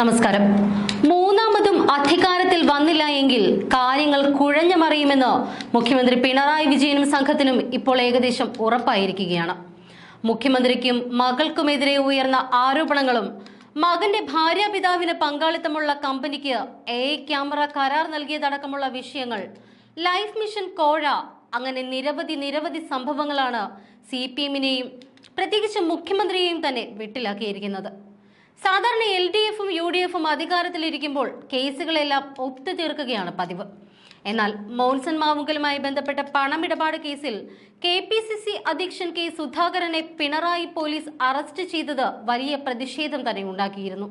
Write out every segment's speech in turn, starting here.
നമസ്കാരം. മൂന്നാമതും അധികാരത്തിൽ വന്നില്ല എങ്കിൽ കാര്യങ്ങൾ കുഴഞ്ഞു മറിയുമെന്ന് മുഖ്യമന്ത്രി പിണറായി വിജയനും സംഘത്തിനും ഇപ്പോൾ ഏകദേശം ഉറപ്പായിരിക്കുകയാണ്. മുഖ്യമന്ത്രിക്കും മകൾക്കുമെതിരെ ഉയർന്ന ആരോപണങ്ങളും മകന്റെ ഭാര്യാപിതാവിന് പങ്കാളിത്തമുള്ള കമ്പനിക്ക് എ ക്യാമറ കരാർ നൽകിയതടക്കമുള്ള വിഷയങ്ങൾ ലൈഫ് മിഷൻ കോഴ അങ്ങനെ നിരവധി നിരവധി സംഭവങ്ങളാണ് സി പി എമ്മിനെയും പ്രത്യേകിച്ച് മുഖ്യമന്ത്രിയെയും തന്നെ വെട്ടിലാക്കിയിരിക്കുന്നത്. സാധാരണ എൽ ഡി എഫും യു ഡി എഫും അധികാരത്തിലിരിക്കുമ്പോൾ കേസുകളെല്ലാം ഒത്തുതീർക്കുകയാണ് പതിവ്. എന്നാൽ മോൻസൺ മാവുങ്കലുമായി ബന്ധപ്പെട്ട പണമിടപാട് കേസിൽ കെ പി സി സി അധ്യക്ഷൻ കെ സുധാകരനെ പിണറായി പോലീസ് അറസ്റ്റ് ചെയ്തത് വലിയ പ്രതിഷേധം തന്നെ ഉണ്ടാക്കിയിരുന്നു.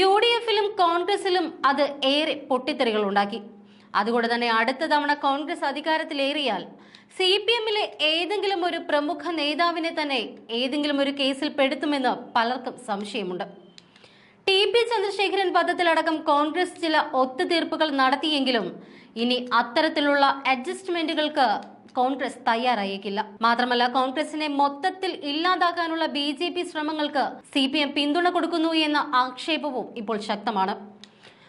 യു ഡി എഫിലും കോൺഗ്രസിലും അത് ഏറെ പൊട്ടിത്തെറികൾ ഉണ്ടാക്കി. അതുകൊണ്ട് തന്നെ അടുത്ത തവണ കോൺഗ്രസ് അധികാരത്തിലേറിയാൽ സി പി എമ്മിലെ ഏതെങ്കിലും ഒരു പ്രമുഖ നേതാവിനെ തന്നെ ഏതെങ്കിലും ഒരു കേസിൽ പെടുത്തുമെന്ന് പലർക്കും സംശയമുണ്ട്. ടി പി ചന്ദ്രശേഖരൻ പദത്തിലടക്കം കോൺഗ്രസ് ചില ഒത്തുതീർപ്പുകൾ നടത്തിയെങ്കിലും ഇനി അത്തരത്തിലുള്ള അഡ്ജസ്റ്റ്മെന്റുകൾക്ക് കോൺഗ്രസ് തയ്യാറായേക്കില്ല. മാത്രമല്ല കോൺഗ്രസിനെ മൊത്തത്തിൽ ഇല്ലാതാക്കാനുള്ള ബി ജെ പി ശ്രമങ്ങൾക്ക് സി പി എം പിന്തുണ കൊടുക്കുന്നു എന്ന ആക്ഷേപവും ഇപ്പോൾ ശക്തമാണ്.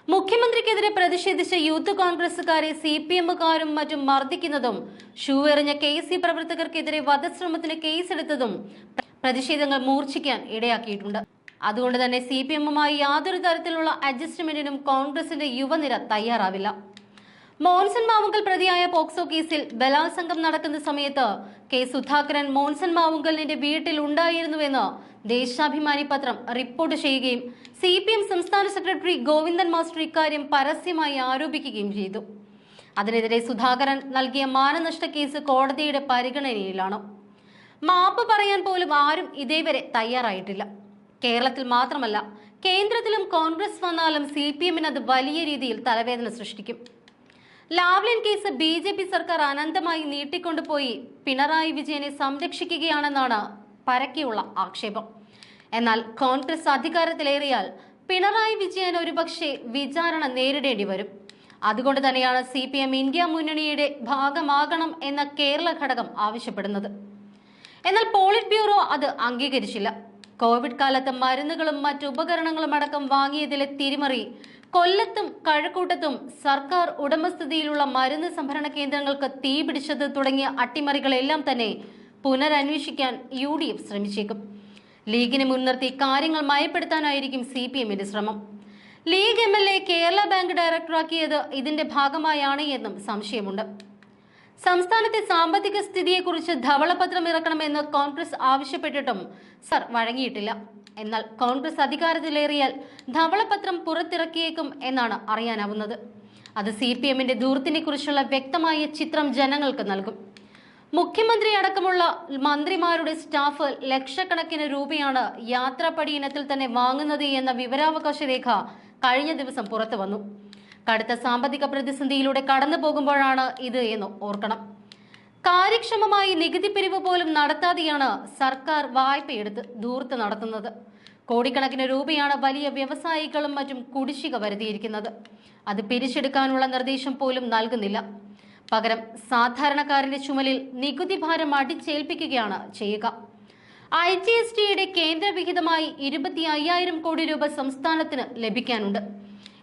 മുഖ്യമന്ത്രിക്കെതിരെ പ്രതിഷേധിച്ച യൂത്ത് കോൺഗ്രസുകാരെ സി പി എമ്മുകാരും മറ്റും മർദ്ദിക്കുന്നതും ഷൂ എറിഞ്ഞ കെ സി പ്രവർത്തകർക്കെതിരെ വധശ്രമത്തിന് കേസെടുത്തതും പ്രതിഷേധങ്ങൾ മൂർച്ഛിക്കാൻ ഇടയാക്കിയിട്ടുണ്ട്. അതുകൊണ്ട് തന്നെ സി പി എമ്മുമായി യാതൊരു തരത്തിലുള്ള അഡ്ജസ്റ്റ്മെന്റിനും കോൺഗ്രസിന്റെ യുവനിര തയ്യാറാവില്ല. മോൻസൺ മാവുങ്കൽ പ്രതിയായ പോക്സോ കേസിൽ ബലാത്സംഗം നടക്കുന്ന സമയത്ത് കെ സുധാകരൻ മോൻസൺ മാവുങ്കലിന്റെ വീട്ടിൽ ഉണ്ടായിരുന്നുവെന്ന് ദേശാഭിമാനി പത്രം റിപ്പോർട്ട് ചെയ്യുകയും സി പി എം സംസ്ഥാന സെക്രട്ടറി ഗോവിന്ദൻ മാസ്റ്റർ ഇക്കാര്യം പരസ്യമായി ആരോപിക്കുകയും ചെയ്തു. അതിനെതിരെ സുധാകരൻ നൽകിയ മാനനഷ്ട കേസ് കോടതിയുടെ പരിഗണനയിലാണ്. മാപ്പ് പറയാൻ പോലും ആരും ഇതേവരെ തയ്യാറായിട്ടില്ല. കേരളത്തിൽ മാത്രമല്ല കേന്ദ്രത്തിലും കോൺഗ്രസ് വന്നാലും സി പി എമ്മിന് അത് വലിയ രീതിയിൽ തലവേദന സൃഷ്ടിക്കും. Lavalin case B J P സർക്കാർ അനന്തമായി നീട്ടിക്കൊണ്ടുപോയി. പിണറായി വിജയനെ സംരക്ഷിക്കുകയാണെന്നാണ് പരക്കെയുള്ള ആക്ഷേപം. എന്നാൽ കോൺഗ്രസ് അധികാരത്തിലേറിയാൽ പിണറായി വിജയൻ ഒരുപക്ഷെ വിചാരണ നേരിടേണ്ടി വരും. അതുകൊണ്ട് തന്നെയാണ് സി പി എം ഇന്ത്യ മുന്നണിയുടെ ഭാഗമാകണം എന്ന കേരള ഘടകം ആവശ്യപ്പെടുന്നത്. എന്നാൽ പോളിറ്റ് ബ്യൂറോ അത് അംഗീകരിച്ചില്ല. കോവിഡ് കാലത്ത് മരുന്നുകളും മറ്റു ഉപകരണങ്ങളും അടക്കം വാങ്ങിയതിലെ തിരിമറി കൊല്ലത്തും കഴക്കൂട്ടത്തും സർക്കാർ ഉടമസ്ഥതയിലുള്ള മരുന്ന് സംഭരണ കേന്ദ്രങ്ങൾക്ക് തീപിടിച്ചത് തുടങ്ങിയ അട്ടിമറികളെല്ലാം തന്നെ പുനരന്വേഷിക്കാൻ യു ഡി എഫ് ശ്രമിച്ചേക്കും. ലീഗിനെ മുൻനിർത്തി കാര്യങ്ങൾ മയപ്പെടുത്താനായിരിക്കും സി പി എമ്മിന്റെ ശ്രമം. League M L A Kerala bank ഡയറക്ടറാക്കിയത് ഇതിന്റെ ഭാഗമായാണ് എന്നും സംശയമുണ്ട്. സംസ്ഥാനത്തെ സാമ്പത്തിക സ്ഥിതിയെക്കുറിച്ച് ധവളപത്രം ഇറക്കണമെന്ന് കോൺഗ്രസ് ആവശ്യപ്പെട്ടിട്ടും സർ വഴങ്ങിയിട്ടില്ല. എന്നാൽ കോൺഗ്രസ് അധികാരത്തിലേറിയാൽ ധവളപത്രം പുറത്തിറക്കിയേക്കും എന്നാണ് അറിയാനാവുന്നത്. അത് സി പി എമ്മിന്റെ ദൂരത്തിനെ കുറിച്ചുള്ള വ്യക്തമായ ചിത്രം ജനങ്ങൾക്ക് നൽകും. മുഖ്യമന്ത്രി അടക്കമുള്ള മന്ത്രിമാരുടെ സ്റ്റാഫ് ലക്ഷക്കണക്കിന് രൂപയാണ് യാത്രാപ്പടി ഇനത്തിൽ തന്നെ വാങ്ങുന്നത് എന്ന വിവരാവകാശ രേഖ കഴിഞ്ഞ ദിവസം പുറത്തു വന്നു കടുത്ത സാമ്പത്തിക പ്രതിസന്ധിയിലൂടെ കടന്നു പോകുമ്പോഴാണ് ഇത് എന്ന് ഓർക്കണം. കാര്യക്ഷമമായി നികുതി പിരിവ് പോലും നടത്താതെയാണ് സർക്കാർ വായ്പയെടുത്ത് ദൂർത്ത് നടത്തുന്നത്. കോടിക്കണക്കിന് രൂപയാണ് വലിയ വ്യവസായികളും മറ്റും കുടിശ്ശിക വരുത്തിയിരിക്കുന്നത്. അത് പിരിച്ചെടുക്കാനുള്ള നിർദ്ദേശം പോലും നൽകുന്നില്ല. പകരം സാധാരണക്കാരന്റെ ചുമലിൽ നികുതി ഭാരം അടിച്ചേൽപ്പിക്കുകയാണ് ചെയ്യുക. ഐ ജി എസ് ടിയുടെ കേന്ദ്ര വിഹിതമായി ഇരുപത്തി അയ്യായിരം കോടി രൂപ സംസ്ഥാനത്തിന് ലഭിക്കാനുണ്ട്.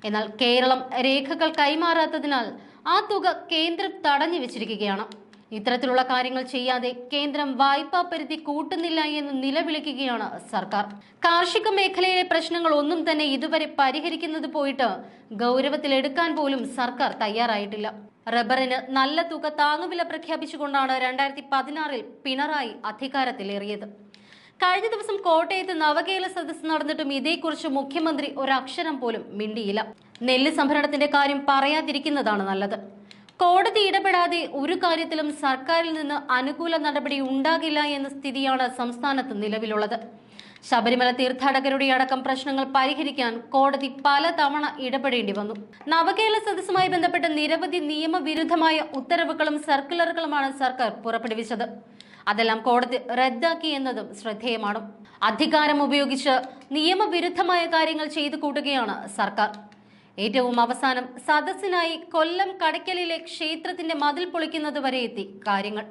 എന്നാൽ കേരളം രേഖകൾ കൈമാറാത്തതിനാൽ ആ തുക കേന്ദ്രം തടഞ്ഞു വെച്ചിരിക്കുകയാണ്. ഇത്തരത്തിലുള്ള കാര്യങ്ങൾ ചെയ്യാതെ കേന്ദ്രം വായ്പാ പരിധി കൂട്ടുന്നില്ല എന്ന് നിലവിളിക്കുകയാണ് സർക്കാർ. കാർഷിക മേഖലയിലെ പ്രശ്നങ്ങൾ ഒന്നും തന്നെ ഇതുവരെ പരിഹരിക്കുന്നത് പോയിട്ട് ഗൗരവത്തിലെടുക്കാൻ പോലും സർക്കാർ തയ്യാറായിട്ടില്ല. റബ്ബറിന് നല്ല തുക താങ്ങുവില പ്രഖ്യാപിച്ചുകൊണ്ടാണ് രണ്ടായിരത്തി പതിനാറിൽ പിണറായി അധികാരത്തിലേറിയത്. കഴിഞ്ഞ ദിവസം കോട്ടയത്ത് നവകേല സദസ് നടന്നിട്ടും ഇതേക്കുറിച്ച് മുഖ്യമന്ത്രി ഒരക്ഷരം പോലും മിണ്ടിയില്ല. നെല്ല് സംഭരണത്തിന്റെ കാര്യം പറയാതിരിക്കുന്നതാണ് നല്ലത്. കോടതി ഇടപെടാതെ ഒരു കാര്യത്തിലും സർക്കാരിൽ നിന്ന് അനുകൂല നടപടി ഉണ്ടാകില്ല എന്ന സ്ഥിതിയാണ് സംസ്ഥാനത്ത് നിലവിലുള്ളത്. ശബരിമല തീർത്ഥാടകരുടെ അടക്കം പ്രശ്നങ്ങൾ പരിഹരിക്കാൻ കോടതി പല തവണ ഇടപെടേണ്ടി വന്നു. നവകേരള സദസ്സുമായി ബന്ധപ്പെട്ട നിരവധി നിയമവിരുദ്ധമായ ഉത്തരവുകളും സർക്കുലറുകളുമാണ് സർക്കാർ പുറപ്പെടുവിച്ചത്. അതെല്ലാം കോടതി റദ്ദാക്കി എന്നതും ശ്രദ്ധേയമാണ്. അധികാരം ഉപയോഗിച്ച് നിയമവിരുദ്ധമായ കാര്യങ്ങൾ ചെയ്തു കൂട്ടുകയാണ് സർക്കാർ. ഏറ്റവും അവസാനം സദസ്സിനായി കൊല്ലം കടയ്ക്കലിലെ ക്ഷേത്രത്തിന്റെ മതിൽ പൊളിക്കുന്നത് വരെ എത്തി കാര്യങ്ങൾ.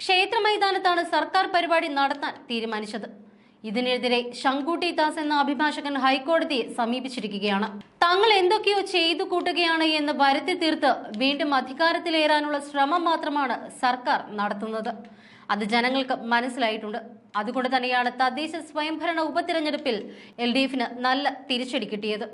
ക്ഷേത്ര മൈതാനത്താണ് സർക്കാർ പരിപാടി നടത്താൻ തീരുമാനിച്ചത്. ഇതിനെതിരെ ശങ്കൂട്ടി ദാസ് എന്ന അഭിഭാഷകൻ ഹൈക്കോടതിയെ സമീപിച്ചിരിക്കുകയാണ്. തങ്ങൾ എന്തൊക്കെയോ ചെയ്തു കൂട്ടുകയാണ് എന്ന് വരുത്തി തീർത്ത് വീണ്ടും അധികാരത്തിലേറാനുള്ള ശ്രമം മാത്രമാണ് സർക്കാർ നടത്തുന്നത്. അത് ജനങ്ങൾക്ക് മനസ്സിലായിട്ടുണ്ട്. അതുകൊണ്ട് തന്നെയാണ് തദ്ദേശ സ്വയംഭരണ ഉപതിരഞ്ഞെടുപ്പിൽ എൽ ഡി എഫിന് നല്ല തിരിച്ചടി കിട്ടിയത്.